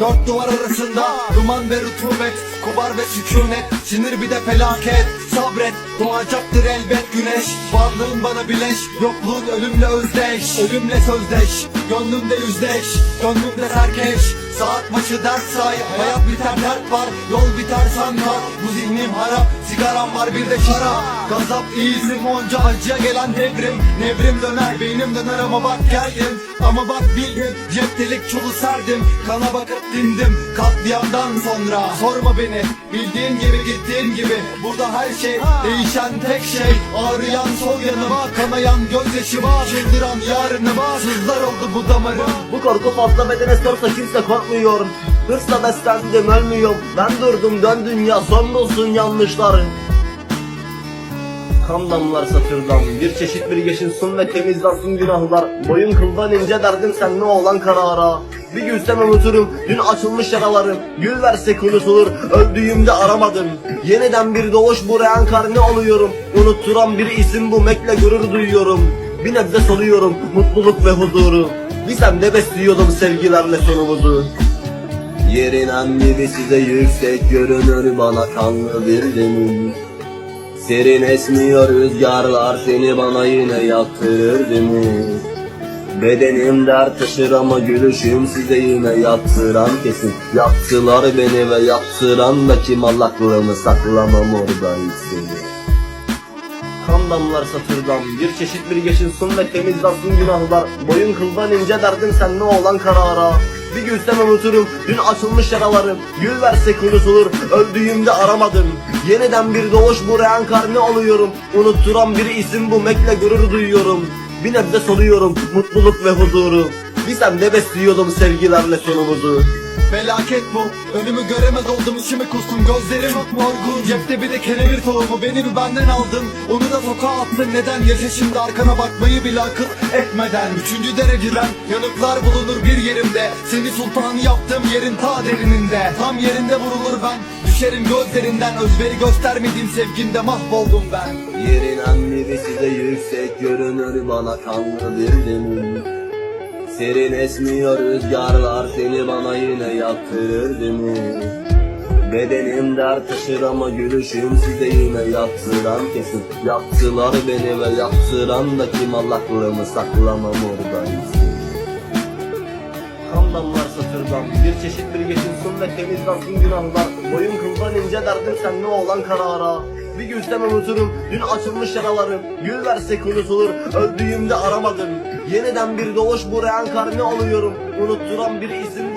Dört duvar arasında duman ve rutubet Kubar ve sükunet Sinir bir de felaket. Sabret doğacaktır elbet güneş. Varlığın bana bileş Yokluğun ölümle özdeş. Ölümle sözdeş Gönlümde yüzleş Gönlümde serkeş Saat başı ders say Hayat biter dert var. Yol biter sen kal Bu zihnim harap Sigaram var bir de şarap Gazap iyizim onca acıya gelen devrim. Nevrim döner beynim döner ama bak geldim. Ama bak bildim Cep delik çulu serdim. Kana bakıp dindim Katliamdan sonra. Sorma beni Bildiğin gibi gittiğin gibi. Burada her şey Değişen tek şey. Ağrıyan sol yanım Kanayan gözyaşım Çıldıran yarınım Sızlar oldu bu damarım korku fazla bedene sorsa kimse korkmuyor Hırsla beslendim ölmüyorum. Ben durdum dön dünya son bulsun yanlışları. Kan damlar satırdan Bir çeşit bir geçinsin ve temizlensin günahlar. Boyun kıldan ince derdim sen ne olan karara? Bir gülsem unuturum dün açılmış yaralarım. Gül versek unutulur öldüğümde aramadım. Yeniden bir doğuş bu reenkarne oluyorum Unutturan bir isim bu mekle gurur duyuyorum. Bir nebze soluyorum mutluluk ve huzuru Bir sende besliyordum sevgilerle sonumuzu Yerin annemi size yüksek görünür bana kanlı bir demir. Serin esmiyor rüzgarlar seni bana yine yaktırır mi? Bedenim dert taşır ama gülüşüm size yine yaptıran kesin. Yaptılar beni ve yaptıran da kim? Al aklımı saklamam orada seni Kan damlar satırdan bir çeşit bir geçinsin ve temizlensin günahlar. Boyun kıldan ince derdim sen ne olan karara. Bir gülsem unuturum dün açılmış yaralarım Gül versek unutulur öldüğümde aramadım. Yeniden bir doğuş bu reenkarne oluyorum Unutturan bir isim bu mekle gurur duyuyorum. Bir nebze soluyorum mutluluk ve huzuru. Bir sende besliyordum sevgilerle sonumuzu Felaket bu. Önümü göremez oldum içimi kustum gözlerim Çok morgun. Cepte bir de kenevir tohumu Beni bir benden aldın. Onu da sokağa attın. Neden yaşa şimdi arkana bakmayı bile akıl etmeden? Üçüncü dereceden yanıklar bulunur bir yerimde. Seni sultan yaptım yerin ta derininde. Tam yerinde vurulur ben Düşerim gözlerinden. Özveri göstermediğim sevgimde mahvoldum ben. Yerin annemi size yüksek görünür bana kanlı bir demir Serin esmiyor rüzgarlar seni bana yine yaptırır değil mi? Bedenim dert taşır ama gülüşüm size yine yaptıran kesin. Yaptılar beni ve yaptıran da kim? Al aklımı saklamam orada hiç Kan damlar satırdan bir çeşit bir geçinsin ve temizlensin günahlar. Boyun kıldan ince derdim sen ne olan karara. Bir gülsem unuturum dün açılmış yaralarım. Gül versek unutulur öldüğümde aramadım. Yeniden bir doğuş bu reenkarne oluyorum Unutturan bir isim